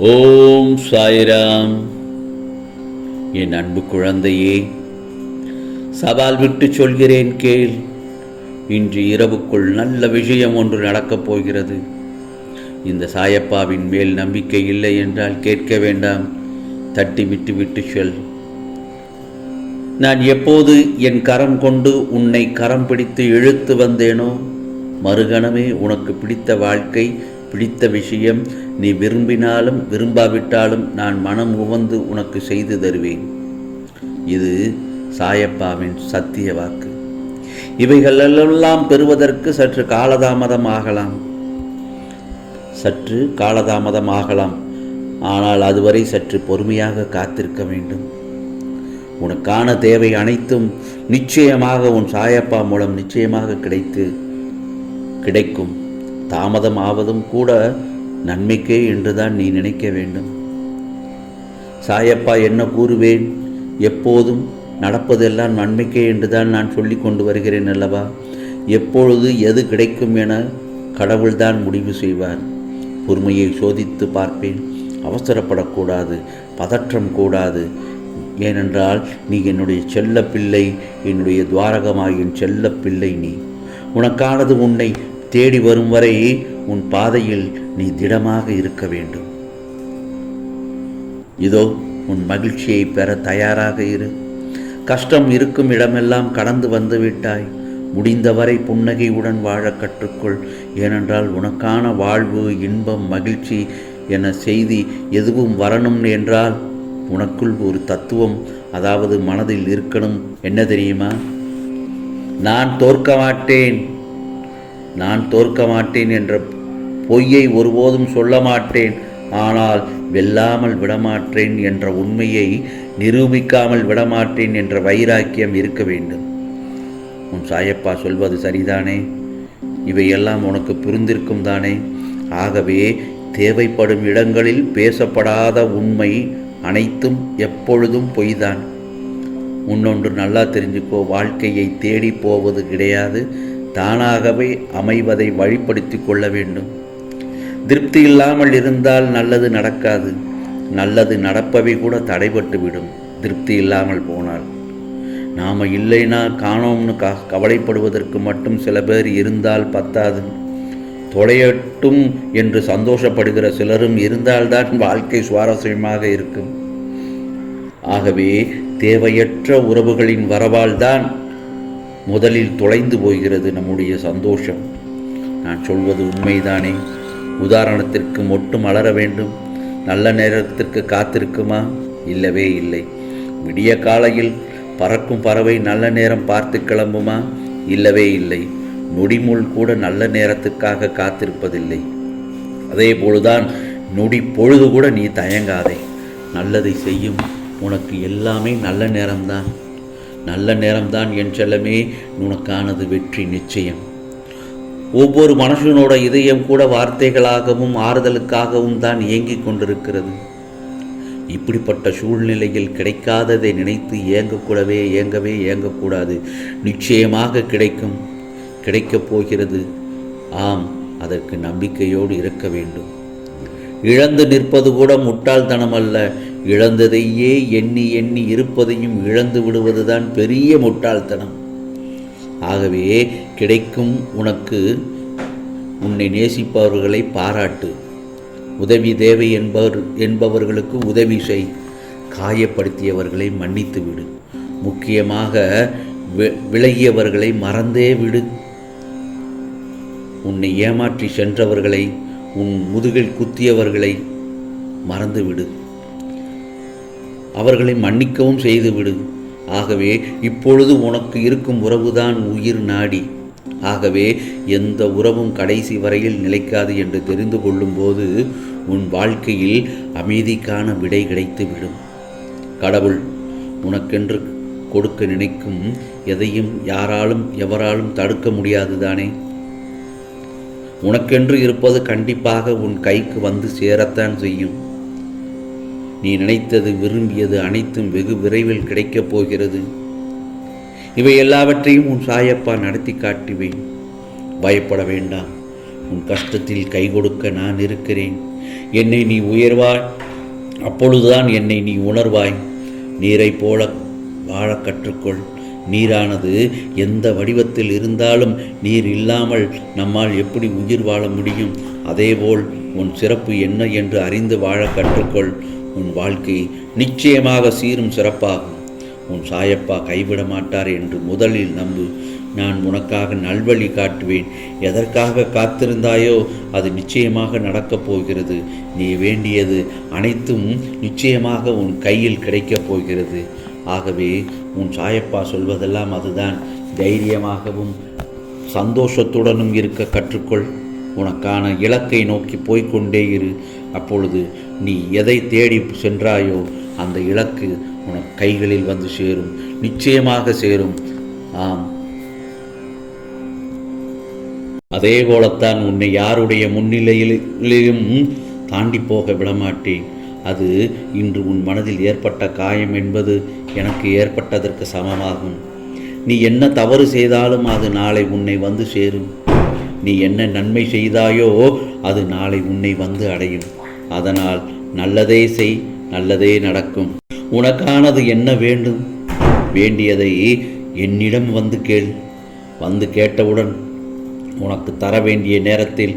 ஓம் சாய்ராம். என் அன்பு குழந்தையே சவால் விட்டு சொல்கிறேன் கேள். இன்று இரவுக்குள் நல்ல விஷயம் ஒன்று நடக்கப் போகிறது. இந்த சாயப்பாவின் மேல் நம்பிக்கை இல்லை என்றால் கேட்க வேண்டாம். தட்டி விட்டு விட்டு சொல். நான் எப்போது என் கரம் கொண்டு உன்னை கரம் பிடித்து இழுத்து வந்தேனோ மறுகணமே உனக்கு பிடித்த வாழ்க்கை பிடித்த விஷயம். நீ விரும்பினாலும் விரும்பாவிட்டாலும் நான் மனம் உவந்து உனக்கு செய்து தருவேன். இது சாயப்பாவின் சத்திய வாக்கு. இவைகளெல்லாம் பெறுவதற்கு சற்று காலதாமதம் ஆகலாம். சற்று காலதாமதம் ஆகலாம். ஆனால் அதுவரை சற்று பொறுமையாக காத்திருக்க வேண்டும். உனக்கான தேவை அனைத்தும் நிச்சயமாக உன் சாயப்பா மூலம் நிச்சயமாக கிடைத்து கிடைக்கும். தாமதம் ஆவதும் கூட நன்மைக்கே என்றுதான் நீ நினைக்க வேண்டும். சாயப்பா என்ன கூறுவேன்? எப்போதும் நடப்பதெல்லாம் நன்மைக்கே என்றுதான் நான் சொல்லி கொண்டு வருகிறேன் அல்லவா? எப்பொழுது எது கிடைக்கும் என கடவுள்தான் முடிவு செய்வார். பொறுமையை சோதித்து பார்ப்பேன். அவசரப்படக்கூடாது பதற்றம் கூடாது. ஏனென்றால் நீ என்னுடைய செல்ல பிள்ளை என்னுடைய துவாரகமாயின் செல்ல பிள்ளை நீ. உனக்கானது உன்னை தேடி வரும் வரை உன் பாதையில் நீ திடமாக இருக்க வேண்டும். இதோ உன் மகிழ்ச்சியை பெற தயாராக இரு. கஷ்டம் இருக்கும் இடமெல்லாம் கடந்து வந்து விட்டாய். முடிந்தவரை புன்னகையுடன் வாழ கற்றுக்கொள். ஏனென்றால் உனக்கான வாழ்வு இன்பம் மகிழ்ச்சி என செய்தி எதுவும் வரணும் என்றால் உனக்குள் ஒரு தத்துவம் அதாவது மனதில் இருக்கணும். என்ன தெரியுமா? நான் தோற்க மாட்டேன். நான் தோற்க மாட்டேன் என்ற பொய்யை ஒருபோதும் சொல்ல மாட்டேன். ஆனால் வெல்லாமல் விடமாட்டேன் என்ற உண்மையை நிரூபிக்காமல் விடமாட்டேன் என்ற வைராக்கியம் இருக்க வேண்டும். உன் சாயப்பா சொல்வது சரிதானே? இவையெல்லாம் உனக்கு புரிந்திருக்கும் தானே? ஆகவே தேவைப்படும் இடங்களில் பேசப்படாத உண்மை அனைத்தும் எப்பொழுதும் பொய்தான். முன்னொன்று நல்லா தெரிஞ்சுக்கோ வாழ்க்கையை தேடி போவது கிடையாது. தானாகவே அமைவதை வழிப்படுத்தி கொள்ள வேண்டும். திருப்தி இல்லாமல் இருந்தால் நல்லது நடக்காது. நல்லது நடப்பவை கூட தடைபட்டுவிடும் திருப்தி இல்லாமல் போனால். நாம் இல்லைனா காணோம்னு க கவலைப்படுவதற்கு மட்டும் சில பேர் இருந்தால் பத்தாது. தொலையட்டும் என்று சந்தோஷப்படுகிற சிலரும் இருந்தால்தான் வாழ்க்கை சுவாரஸ்யமாக இருக்கும். ஆகவே தேவையற்ற உறவுகளின் வரவால்தான் முதலில் தொலைந்து போகிறது நம்முடைய சந்தோஷம். நான் சொல்வது உண்மைதானே? உதாரணத்திற்கு மொட்டு மலர வேண்டும். நல்ல நேரத்திற்கு காத்திருக்குமா? இல்லவே இல்லை. விடிய காலையில் பறக்கும் பறவை நல்ல நேரம் பார்த்து கிளம்புமா? இல்லவே இல்லை. நொடிமுள் கூட நல்ல நேரத்துக்காக காத்திருப்பதில்லை. அதே போலுதான் நொடி பொழுது கூட நீ தயங்காதே. நல்லதை செய்யும். உனக்கு எல்லாமே நல்ல நேரம்தான். நல்ல நேரம்தான் என் செல்லமே உனக்கானது வெற்றி நிச்சயம். ஒவ்வொரு மனுஷனோட இதயம் கூட வார்த்தைகளாகவும் ஆறுதலுக்காகவும் தான் இயங்கிக் கொண்டிருக்கிறது. இப்படிப்பட்ட சூழ்நிலையில் கிடைக்காததை நினைத்து ஏங்கக்கூடவே ஏங்கவே ஏங்கக்கூடாது நிச்சயமாக கிடைக்கும். கிடைக்கப் போகிறது. ஆம் அதற்கு நம்பிக்கையோடு இருக்க வேண்டும். இழந்து நிற்பது கூட முட்டாள்தனம் அல்ல இழந்ததையே எண்ணி எண்ணி இருப்பதையும் இழந்து விடுவதுதான் பெரிய முட்டாள்தனம். ஆகவே கிடைக்கும் உனக்கு உன்னை நேசிப்பவர்களை பாராட்டு. உதவி தேவை என்பவர் என்பவர்களுக்கு உதவி செய். காயப்படுத்தியவர்களை மன்னித்து விடு. முக்கியமாக விலகியவர்களை மறந்தே விடு. உன்னை ஏமாற்றி சென்றவர்களை உன் முதுகில் குத்தியவர்களை மறந்துவிடு அவர்களை மன்னிக்கவும் செய்துவிடு. ஆகவே இப்பொழுது உனக்கு இருக்கும் உறவுதான் உயிர் நாடி. ஆகவே எந்த உறவும் கடைசி வரையில் நிலைக்காது என்று தெரிந்து கொள்ளும்போது உன் வாழ்க்கையில் அமைதிக்கான விடை கிடைத்துவிடும். கடவுள் உனக்கென்று கொடுக்க நினைக்கும் எதையும் யாராலும் எவராலும் தடுக்க முடியாது தானே? உனக்கென்று இருப்பது கண்டிப்பாக உன் கைக்கு வந்து சேரத்தான் செய்யும். நீ நினைத்தது விரும்பியது அனைத்தும் வெகு விரைவில் கிடைக்கப் போகிறது. இவை எல்லாவற்றையும் உன் சாயப்பா நடத்தி காட்டுவேன். பயப்பட வேண்டாம். உன் கஷ்டத்தில் கை கொடுக்க நான் இருக்கிறேன். என்னை நீ உயர்வாய். அப்பொழுதுதான் என்னை நீ உணர்வாய். நீரைப் போல வாழ கற்றுக்கொள். நீரானது எந்த வடிவத்தில் இருந்தாலும் நீர் இல்லாமல் நம்மால் எப்படி உயிர் வாழ முடியும்? அதேபோல் உன் சிறப்பு என்ன என்று அறிந்து வாழ கற்றுக்கொள். உன் வாழ்க்கை நிச்சயமாக சீரும் சிறப்பாகும். உன் சாயப்பா கைவிட மாட்டார் என்று முதலில் நம்பு. நான் உனக்காக நல்வழி காட்டுவேன். எதற்காக காத்திருந்தாயோ அது நிச்சயமாக நடக்கப் போகிறது. நீ வேண்டியது அனைத்தும் நிச்சயமாக உன் கையில் கிடைக்கப் போகிறது. ஆகவே உன் சாயப்பா சொல்வதெல்லாம் அதுதான். தைரியமாகவும் சந்தோஷத்துடனும் இருக்க கற்றுக்கொள். உனக்கான இலக்கை நோக்கி போய்க்கொண்டே இரு. அப்பொழுது நீ எதை தேடி சென்றாயோ அந்த இலக்கு உனக்கு கைகளில் வந்து சேரும் நிச்சயமாக சேரும். ஆம். அதே போலத்தான் உன்னை யாருடைய முன்னிலையிலும் தாண்டி போக விடமாட்டேன். அது இன்று உன் மனதில் ஏற்பட்ட காயம் என்பது எனக்கு ஏற்பட்டதற்கு சமமாகும். நீ என்ன தவறு செய்தாலும் அது நாளை உன்னை வந்து சேரும். நீ என்ன நன்மை செய்தாயோ அது நாளை உன்னை வந்து அடையும். அதனால் நல்லதே செய் நல்லதே நடக்கும். உனக்கானது என்ன வேண்டும்? வேண்டியதை என்னிடம் வந்து கேள். வந்து கேட்டவுடன் உனக்கு தர வேண்டிய நேரத்தில்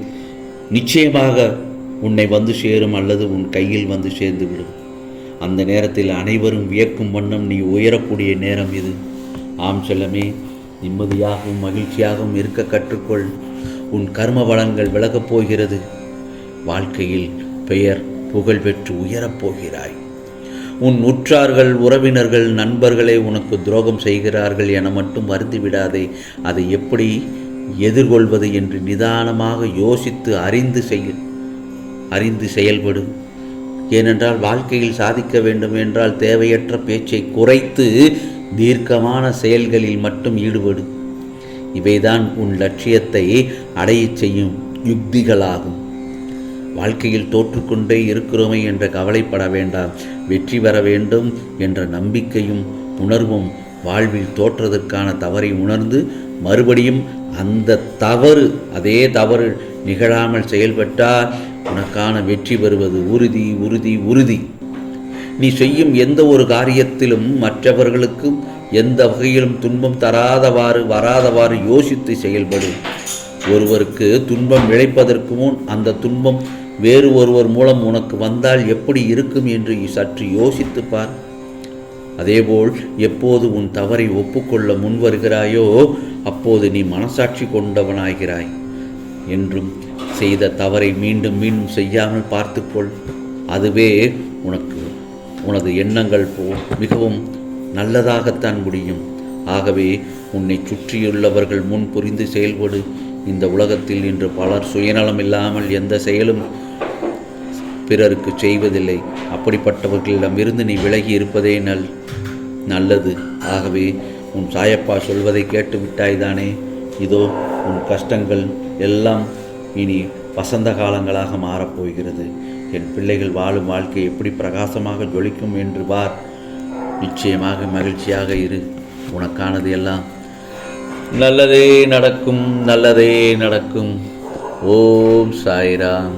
நிச்சயமாக உன்னை வந்து சேரும் அல்லது உன் கையில் வந்து சேர்ந்து விடும் அந்த நேரத்தில் அனைவரும் வியக்கும் வண்ணம் நீ உயரக்கூடிய நேரம் இது. ஆம் செல்லமே நிம்மதியாகவும் மகிழ்ச்சியாகவும் இருக்க கற்றுக்கொள். உன் கர்ம வளங்கள் விலகப் போகிறது. வாழ்க்கையில் பெயர் புகழ் பெற்று உயரப் போகிறாய். உன் உற்றார்கள் உறவினர்கள் நண்பர்களே உனக்கு துரோகம் செய்கிறார்கள் என மட்டும் வருந்திவிடாதே அதை எப்படி எதிர்கொள்வது என்று நிதானமாக யோசித்து அறிந்து செய் அறிந்து செயல்படும் ஏனென்றால் வாழ்க்கையில் சாதிக்க வேண்டும் என்றால் தேவையற்ற பேச்சை குறைத்து தீர்க்கமான செயல்களில் மட்டும் ஈடுபடு. இவைதான் உன் லட்சியத்தை அடையச் செய்யும் யுக்திகளாகும். வாழ்க்கையில் தோற்றுக்கொண்டே இருக்கிறோமே என்ற கவலைப்பட வேண்டாம். வெற்றி பெற வேண்டும் என்ற நம்பிக்கையும் உணர்வும் வாழ்வில் தோற்றதற்கான தவறை உணர்ந்து மறுபடியும் அந்த தவறு அதே தவறு நிகழாமல் செயல்பட்டால் உனக்கான வெற்றி பெறுவது உறுதி உறுதி உறுதி. நீ செய்யும் எந்த ஒரு காரியத்திலும் மற்றவர்களுக்கும் எந்த வகையிலும் துன்பம் தராதவாறு வராதவாறு யோசித்து செயல்படு. ஒருவருக்கு துன்பம் விளைப்பதற்கு முன் அந்த துன்பம் வேறு ஒருவர் மூலம் உனக்கு வந்தால் எப்படி இருக்கும் என்று சற்று யோசித்து பார். அதேபோல் எப்போது உன் தவறை ஒப்புக்கொள்ள முன்வருகிறாயோ அப்போது நீ மனசாட்சி கொண்டவனாகிறாய் என்றும் செய்த தவறை மீண்டும் மீண்டும் செய்யாமல் பார்த்துக்கொள். அதுவே உனக்கு உனது எண்ணங்கள் போ மிகவும் நல்லதாகத்தான் முடியும். ஆகவே உன்னை சுற்றியுள்ளவர்கள் முன் புரிந்து செயல்படு. இந்த உலகத்தில் இன்று பலர் சுயநலம் இல்லாமல் எந்த செயலும் பிறருக்கு செய்வதில்லை. அப்படிப்பட்டவர்களிடமிருந்து நீ விலகி இருப்பதே நல் நல்லது. ஆகவே உன் சாயப்பா சொல்வதை கேட்டு விட்டாய்தானே? இதோ உன் கஷ்டங்கள் எல்லாம் இனி வசந்த காலங்களாக மாறப்போகிறது என் பிள்ளைகள் வாழும் வாழ்க்கை எப்படி பிரகாசமாக ஜொலிக்கும் என்று பார். நிச்சயமாக மகிழ்ச்சியாக இரு. உனக்கானது எல்லாம் நல்லதே நடக்கும் நல்லதே நடக்கும். ஓம் சாய்ராம்.